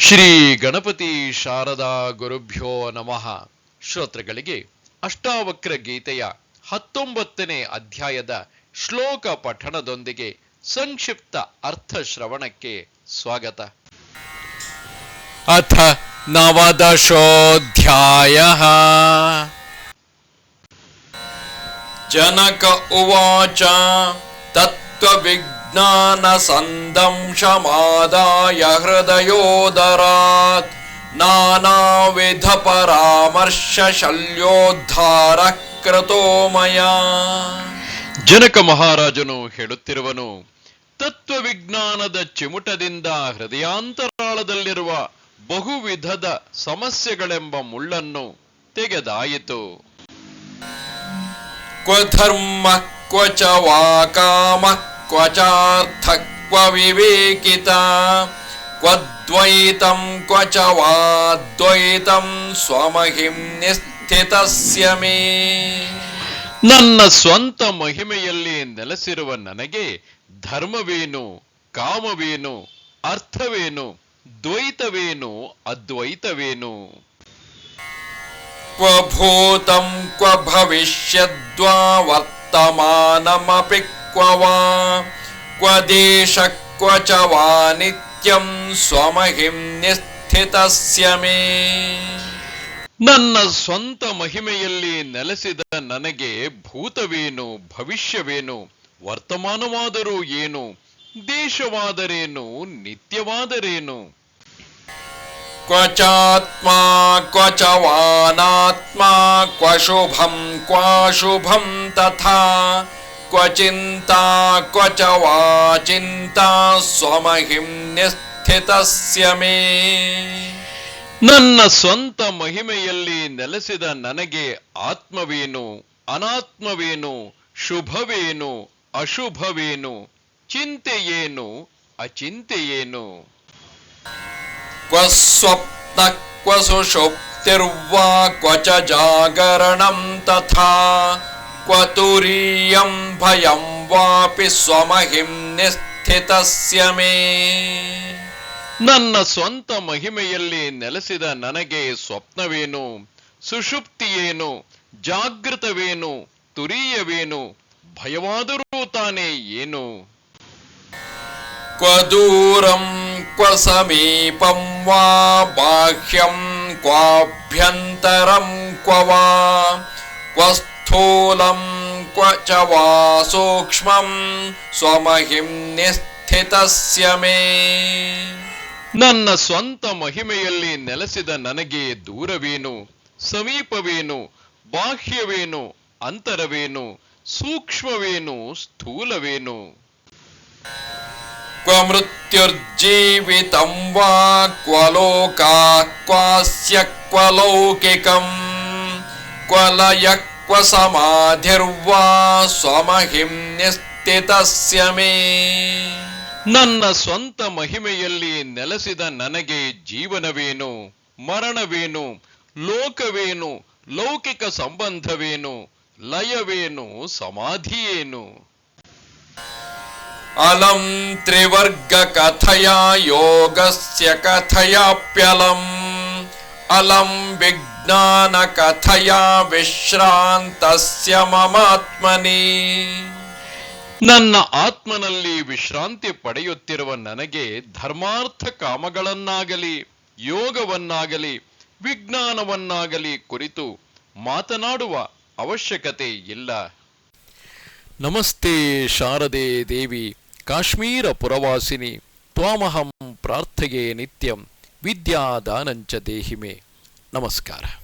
ಶ್ರೀ ಗಣಪತಿ ಶಾರದಾ ಗುರುಭ್ಯೋ ನಮಃ. ಶ್ರೋತೃಗಳಿಗೆ ಅಷ್ಟಾವಕ್ರ ಗೀತೆಯ ಹತ್ತೊಂಬತ್ತನೇ ಅಧ್ಯಾಯದ ಶ್ಲೋಕ ಪಠಣದೊಂದಿಗೆ ಸಂಕ್ಷಿಪ್ತ ಅರ್ಥ ಶ್ರವಣಕ್ಕೆ ಸ್ವಾಗತ. ಅಥ ನವದಶೋಧ್ಯಾಯ. ಜನಕ ಉವಾಚ ತತ್ವವಿಜ್ಞ तत्त्वविज्ञानसन्दंशमादाय हृदयोदरात् नानाविधपरामर्शशल्योद्धारः कृतो मया ಜನಕ ಮಹಾರಾಜನು ಹೇಳುತ್ತಿರುವನು ತತ್ವವಿಜ್ಞಾನದ ಚಿಮುಟದಿಂದ ಹೃದಯಾಂತರಾಳದಲ್ಲಿರುವ ಬಹುವಿಧದ ಸಮಸ್ಯೆಗಳೆಂಬ ಮುಳ್ಳನ್ನು ತೆಗೆದಾಯಿತು क्व धर्मः क्व च वा कामः क्व चार्थः क्व विवेकिता क्व द्वैतं क्व च वा द्वैतं स्वमहिं निस्थितस्य मे ನನ್ನ ಸ್ವಂತ ಮಹಿಮೆಯಲ್ಲಿ ನೆಲೆಸಿರುವ ನನಗೆ ಧರ್ಮವೇನು ಕಾಮವೇನು ಅರ್ಥವೇನು ದ್ವೈತವೇನು ಅದ್ವೈತವೇನು क्व भूतं क्व भविष्यद्वा वर्तमानमपि ಕ್ವ ಕ್ವ ದೇಶ ಕ್ವ ನಿತ್ಯಂ ಸ್ವಮಹಿಂ ನಿಸ್ಥಿತಸ್ಯ ನನ್ನ ಸ್ವಂತ ಮಹಿಮೆಯಲ್ಲಿ ನೆಲೆಸಿದ ನನಗೆ ಭೂತವೇನು ಭವಿಷ್ಯವೇನು ವರ್ತಮಾನವಾದರೂ ಏನು ದೇಶವಾದರೇನು ನಿತ್ಯವಾದರೇನು? ಕ್ವಚಾತ್ಮ ಕ್ವಚವಾನಾತ್ಮ ಕ್ವಶುಭಂ ಕ್ವಾಶುಭಂ ತಥಾ। क्व शुभं क्वाशुभं तथा क्व चिन्ता क्व च वा चिन्ता स्वमहिं निस्थितस्य मे ನನ್ನ ಸ್ವಂತ ಮಹಿಮೆಯಲ್ಲಿ ನೆಲೆಸಿದ ನನಗೆ ಆತ್ಮವೇನು ಅನಾತ್ಮವೇನು ಶುಭವೇನು ಅಶುಭವೇನು ಚಿಂತೆಯೇನು ಅಚಿಂತೆಯೇನು क्व स्वप्नः क्व सुषुप्तिर्वा क्व च जागरणं तथा क्व तुरीयं भयं वापि स्वमहिं निस्थितस्य मे ನನ್ನ ಸ್ವಂತ ಮಹಿಮೆಯಲ್ಲಿ ನೆಲೆಸಿದ ನನಗೆ ಸ್ವಪ್ನವೇನು ಸುಷುಪ್ತಿಯೇನು ಜಾಗೃತವೇನು ತುರೀಯವೇನು ಭಯವಾದರೂ ತಾನೇ ಏನು क्व दूरं क्व समीपं वा बाह्यं क्वाभ्यन्तरं क्व वा क्व स्थूलं क्व च वा सूक्ष्मं स्वमहिं निस्थितस्य मे ನನ್ನ ಸ್ವಂತ ಮಹಿಮೆಯಲ್ಲಿ ನೆಲೆಸಿದ ನನಗೆ ದೂರವೇನು ಸಮೀಪವೇನು ಬಾಹ್ಯವೇನು ಅಂತರವೇನು ಸೂಕ್ಷ್ಮವೇನು ಸ್ಥೂಲವೇನು क्व मृत्युर्जीवितं वा क्व लोकाः क्वास्य क्व लौकिकम् क्व लयः ಸಮಾಧಿರ್ವಾ ಸ್ವಮಹಿಮ್ಯಸ್ಥಿತಸ್ಯ ಮೇ. ನನ್ನ ಸ್ವಂತ ಮಹಿಮೆಯಲ್ಲಿ ನೆಲೆಸಿದ ನನಗೆ ಜೀವನವೇನು ಮರಣವೇನು ಲೋಕವೇನು ಲೌಕಿಕ ಸಂಬಂಧವೇನು ಲಯವೇನು ಸಮಾಧಿಯೇನು? ಅಲಂ ತ್ರಿವರ್ಗ ಕಥಯ ಯೋಗಸ್ಯ ಕಥಯಾಪ್ಯಲಂ. अलं विज्ञानकथया विश्रान्तस्य ममात्मनि ನನ್ನ ಆತ್ಮನಲ್ಲಿ ವಿಶ್ರಾಂತಿ ಪಡೆಯುತ್ತಿರುವ ನನಗೆ ಧರ್ಮಾರ್ಥ ಕಾಮಗಳನ್ನಾಗಲಿ ಯೋಗವನ್ನಾಗಲಿ ವಿಜ್ಞಾನವನ್ನಾಗಲಿ ಕುರಿತು ಮಾತನಾಡುವ ಅವಶ್ಯಕತೆ ಇಲ್ಲ ನಮಸ್ತೆ ಶಾರದೆ ದೇವಿ ಕಾಶ್ಮೀರ ಪುರವಾಸಿನಿ ತ್ವಾಮಹಂ ಪ್ರಾರ್ಥೆಯೇ ನಿತ್ಯಂ ವಿದ್ಯಾದಾನಂಚ ದೇಹಿಮೆ Namaskara.